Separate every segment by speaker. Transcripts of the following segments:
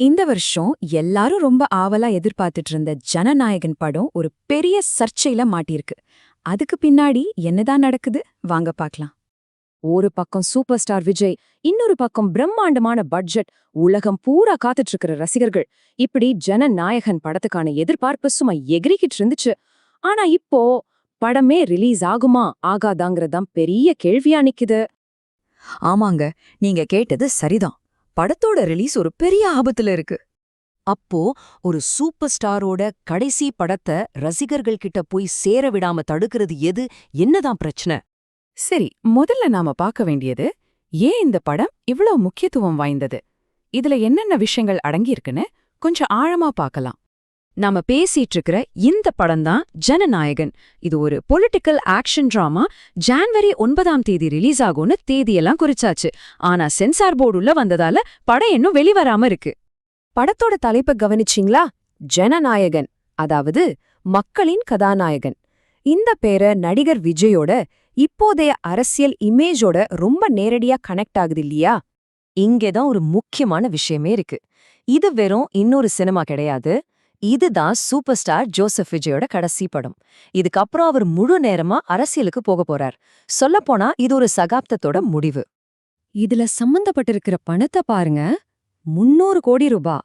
Speaker 1: இந்த வருஷம் எல்லாரும் ரொம்ப ஆவலா எதிர்பார்த்துட்டு இருந்த ஜனநாயகன் படம் ஒரு பெரிய சர்ச்சையில மாட்டியிருக்கு. அதுக்கு பின்னாடி என்னதான் நடக்குது? வாங்க பார்க்கலாம். ஒரு பக்கம் சூப்பர் ஸ்டார் விஜய் இன்னொரு பக்கம் பிரம்மாண்டமான பட்ஜெட் உலகம் பூரா காத்துட்டு இருக்கிற ரசிகர்கள். இப்படி ஜனநாயகன் படத்துக்கான எதிர்பார்ப்பு சும்மா எகிரிக்கிட்டு இருந்துச்சு. ஆனா இப்போ படமே ரிலீஸ் ஆகுமா ஆகாதாங்கிறதான் பெரிய கேள்வியா நிக்குது.
Speaker 2: ஆமாங்க நீங்க கேட்டது சரிதான். படத்தோட ரிலீஸ் ஒரு பெரிய ஆபத்துல இருக்கு. அப்போ ஒரு சூப்பர் ஸ்டாரோட கடைசி படத்தை ரசிகர்கள் கிட்ட போய் சேர விடாம தடுக்கிறது எது? என்னதான் பிரச்சனை?
Speaker 1: சரி முதல்ல நாம பார்க்க வேண்டியது ஏன் இந்த படம் இவ்ளோ முக்கியத்துவம் வாய்ந்தது? இதுல என்னென்ன விஷயங்கள் அடங்கியிருக்குன்னு கொஞ்சம் ஆழமா பார்க்கலாம். நாம பேசிட்டு இருக்கிற இந்த படம் தான் ஜனநாயகன். இது ஒரு பொலிட்டிக்கல் ஆக்ஷன் டிராமா ஜான்வரி ஒன்பதாம் தேதி ரிலீஸ் ஆகும்னு தேதியெல்லாம் குறிச்சாச்சு. ஆனா சென்சார் போர்டு உள்ள வந்ததால படம் இன்னும் வெளிவராம இருக்கு. படத்தோட தலைப்பை கவனிச்சிங்களா? ஜனநாயகன் அதாவது மக்களின் கதாநாயகன். இந்த பேரை நடிகர் விஜயோட இப்போதைய அரசியல் இமேஜோட ரொம்ப நேரடியா கனெக்ட் ஆகுது இல்லையா?
Speaker 2: இங்கேதான் ஒரு முக்கியமான விஷயமே இருக்கு. இது வெறும் இன்னொரு சினிமா கிடையாது. இதுதான் சூப்பர் ஸ்டார் ஜோசப் விஜயோட கடைசி படம். இதுக்கப்புறம் அவர் முழு நேரமா அரசியலுக்கு போக போறார். சொல்லப்போனா இது ஒரு சகாப்தத்தோட முடிவு.
Speaker 1: இதுல சம்பந்தப்பட்டிருக்கிற பணத்தை பாருங்க. முன்னூறு கோடி ரூபா.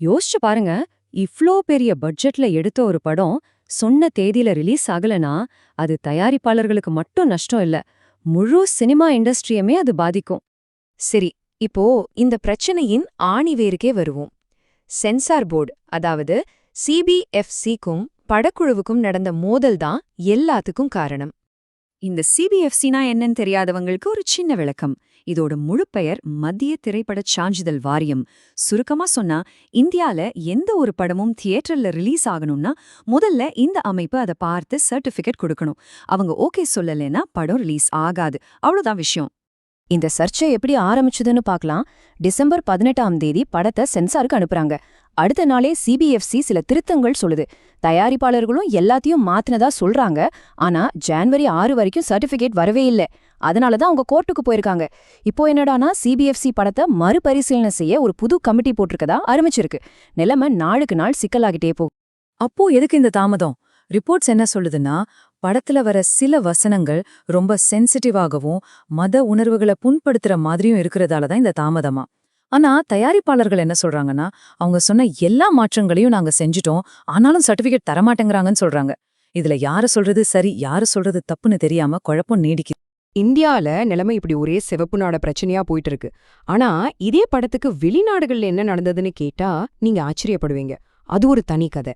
Speaker 1: யோசிச்சு பாருங்க இவ்ளோ பெரிய பட்ஜெட்ல எடுத்த ஒரு படம் சொன்ன தேதியில ரிலீஸ் ஆகலனா அது தயாரிப்பாளர்களுக்கு மட்டும் நஷ்டம் இல்ல முழு சினிமா இண்டஸ்ட்ரியமே அது பாதிக்கும். சரி இப்போ இந்த பிரச்சனையின் ஆணிவேருக்கே வருவோம். சென்சார் போர்டு அதாவது சிபிஎஃப்சிக்கும் படக்குழுவுக்கும் நடந்த மோதல் தான் எல்லாத்துக்கும் காரணம். இந்த சிபிஎஃப்சினா என்னன்னு தெரியாதவங்களுக்கு ஒரு சின்ன விளக்கம். இதோட முழு பெயர் மத்திய திரைப்பட சான்றிதழ் வாரியம். சுருக்கமா சொன்னா இந்தியால எந்த ஒரு படமும் தியேட்டர்ல ரிலீஸ் ஆகணும்னா முதல்ல இந்த அமைப்பு அதை பார்த்து சர்டிபிகேட் கொடுக்கணும். அவங்க ஓகே சொல்லலைன்னா படம் ரிலீஸ் ஆகாது. அவ்வளோதான் விஷயம். இந்த சர்ச்சை எப்படி ஆரம்பிச்சதுன்னு பார்க்கலாம். டிசம்பர் பதினெட்டாம் தேதி படத்தை சென்சாருக்கு அனுப்புறாங்க. அடுத்த நாளே சிபிஎஃப்சி சில திருத்தங்கள் சொல்லுது. தயாரிப்பாளர்களும் எல்லாத்தையும் மாத்தினதா சொல்றாங்க. ஆனா ஜான்வரி ஆறு வரைக்கும் சர்டிபிகேட் வரவே இல்ல. அதனால தான் அவங்க கோர்ட்டுக்கு போயிருக்காங்க. இப்போ என்னடானா சிபிஎஃப்சி படத்தை மறுபரிசீலனை செய்ய ஒரு புது கமிட்டி போட்டிருக்கதா ஆரம்பிச்சிருக்கு. நிலைமை நாளுக்கு நாள் சிக்கலாகிட்டே போகும் அப்போ எதுக்கு இந்த தாமதம்? ரிப்போர்ட்ஸ் என்ன சொல்லுதுன்னா படத்துல வர சில வசனங்கள் ரொம்ப சென்சிட்டிவாகவும் மத உணர்வுகளை புண்படுத்துற மாதிரியும் இருக்கிறதால தான் இந்த தாமதமா. ஆனா தயாரிப்பாளர்கள் என்ன சொல்றாங்கன்னா அவங்க சொன்ன எல்லா மாற்றங்களையும் நாங்க செஞ்சுட்டோம் ஆனாலும் சர்டிபிகேட் தரமாட்டேங்கிறாங்கன்னு சொல்றாங்க. இதுல யார சொல்றது சரி யார சொல்றது தப்புன்னு தெரியாம குழப்பம் நீடிக்குது.
Speaker 3: இந்தியால நிலைமை இப்படி ஒரே சிவப்பு நாட பிரச்சனையா போயிட்டு இருக்கு ஆனா இதே படத்துக்கு வெளிநாடுகள்ல என்ன நடந்ததுன்னு கேட்டா நீங்க ஆச்சரியப்படுவீங்க. அது ஒரு தனி கதை.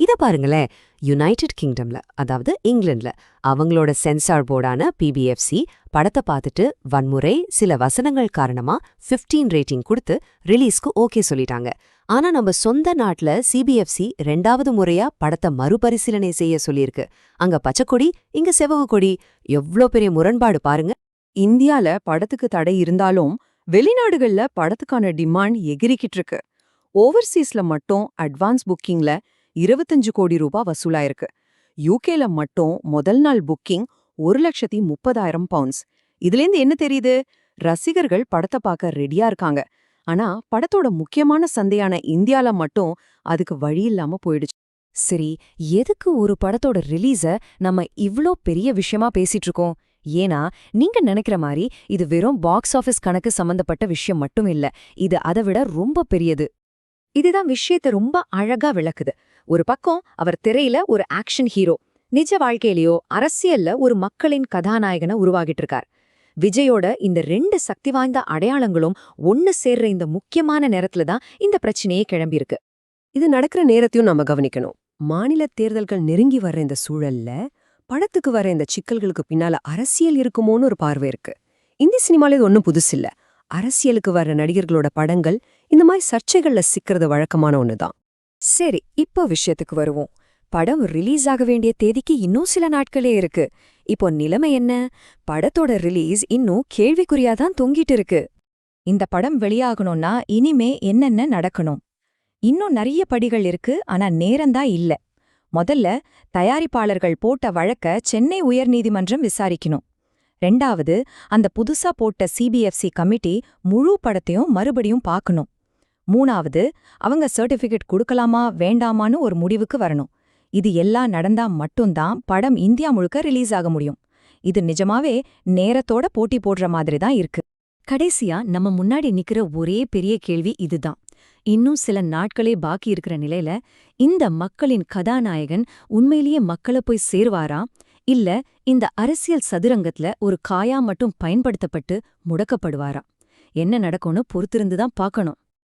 Speaker 2: இத பாருங்களேன். யுனைடெட் கிங்டம்ல அதாவது இங்கிலாந்துல அவங்களோட சென்சார் போர்டான பிபிஎஃப்சி படத்தை பார்த்துட்டு வன்முறை சில வசனங்கள் காரணமா 15 ரேட்டிங் கொடுத்து ரிலீஸ்க்கு ஓகே சொல்லிட்டாங்க. ஆனா நம்ம சொந்த நாட்டுல சிபிஎஃப்சி ரெண்டாவது முறையா படத்தை மறுபரிசீலனை செய்ய சொல்லியிருக்கு. அங்க பச்சைக்கொடி இங்க செவவு கொடி எவ்ளோ பெரிய முரண்பாடு பாருங்க.
Speaker 1: இந்தியால படத்துக்கு தடை இருந்தாலும் வெளிநாடுகள்ல படத்துக்கான டிமாண்ட் எகிரிக்கிட்டு இருக்கு. ஓவர்சீஸ்ல மட்டும் அட்வான்ஸ் புக்கிங்ல இருபத்தஞ்சு கோடி ரூபாய் வசூலாயிருக்கு. யூகேல மட்டும் முதல் நாள் புக்கிங் ஒரு லட்சத்தி முப்பதாயிரம் பவுண்ட்ஸ் இதுலேருந்து என்ன தெரியுது? ரசிகர்கள் படத்தை பார்க்க ரெடியா இருக்காங்க. ஆனா படத்தோட முக்கியமான சந்தையான இந்தியால மட்டும் அதுக்கு வழி இல்லாம போயிடுச்சு.
Speaker 2: சரி எதுக்கு ஒரு படத்தோட ரிலீஸ நம்ம இவ்ளோ பெரிய விஷயமா பேசிட்டு இருக்கோம்? ஏன்னா நீங்க நினைக்கிற மாதிரி இது வெறும் பாக்ஸ் ஆபீஸ் கணக்கு சம்பந்தப்பட்ட விஷயம் மட்டும் இல்ல. இது அதை விட ரொம்ப பெரியது.
Speaker 1: இதுதான் விஷயத்தை ரொம்ப அழகா விளக்குது. ஒரு பக்கம் அவர் திரையில ஒரு ஆக்ஷன் ஹீரோ நிஜ வாழ்க்கையிலயோ அரசியல்ல ஒரு மக்களின் கதாநாயகனை உருவாகிட்டு இருக்கார் விஜயோட இந்த ரெண்டு சக்தி வாய்ந்த அடையாளங்களும் ஒன்னு சேர்ற இந்த முக்கியமான நேரத்துல தான் இந்த பிரச்சனையே கிளம்பியிருக்கு.
Speaker 4: இது நடக்கிற நேரத்தையும் நம்ம கவனிக்கணும். மாநில தேர்தல்கள் நெருங்கி வர்ற இந்த சூழல்ல படத்துக்கு வர இந்த சிக்கல்களுக்கு பின்னால அரசியல் இருக்குமோன்னு ஒரு பார்வை இருக்கு. இந்தி சினிமால இது ஒன்றும் புதுசில்ல. அரசியலுக்கு வர்ற நடிகர்களோட படங்கள் இந்த மாதிரி சர்ச்சைகள்ல சிக்கிறது வழக்கமான ஒண்ணுதான்.
Speaker 2: சரி இப்போ விஷயத்துக்கு வருவோம். படம் ரிலீஸ் ஆக வேண்டிய தேதிக்கு இன்னும் சில நாட்களே இருக்கு. இப்போ நிலைமை என்ன? படத்தோட ரிலீஸ் இன்னும் கேள்விக்குறியாதான் தொங்கிட்டு இருக்கு. இந்த படம் வெளியாகணும்னா இனிமே என்னென்ன நடக்கணும்? இன்னும் நிறைய படிகள் இருக்கு ஆனா நேரம்தான் இல்ல. முதல்ல தயாரிப்பாளர்கள் போட்ட வழக்க சென்னை உயர்நீதிமன்றம் விசாரிக்கணும். ரெண்டாவது அந்த புதுசா போட்ட சிபிஎஃப்சி கமிட்டி முழு படத்தையும் மறுபடியும் பார்க்கணும்.
Speaker 1: மூணாவது அவங்க சர்டிஃபிகேட் கொடுக்கலாமா வேண்டாமான்னு ஒரு முடிவுக்கு வரணும். இது எல்லாம் நடந்தா மட்டும்தான் படம் இந்தியா முழுக்க ரிலீஸ் ஆக முடியும். இது நிஜமாவே நேரத்தோட போட்டி போடுற மாதிரி தான் இருக்கு. கடைசியா நம்ம முன்னாடி நிக்கிற ஒரே பெரிய கேள்வி இதுதான். இன்னும் சில நாட்களே பாக்கி இருக்கிற நிலையில இந்த மக்களின் கதாநாயகன் உண்மையிலேயே மக்களை போய் சேர்வாரா? இல்ல இந்த அரசியல் சதுரங்கத்துல ஒரு காயா மட்டும் பயன்படுத்தப்பட்டு முடக்கப்படுவாரா? என்ன நடக்கும்னு பொறுத்திருந்து தான் பார்க்கணும்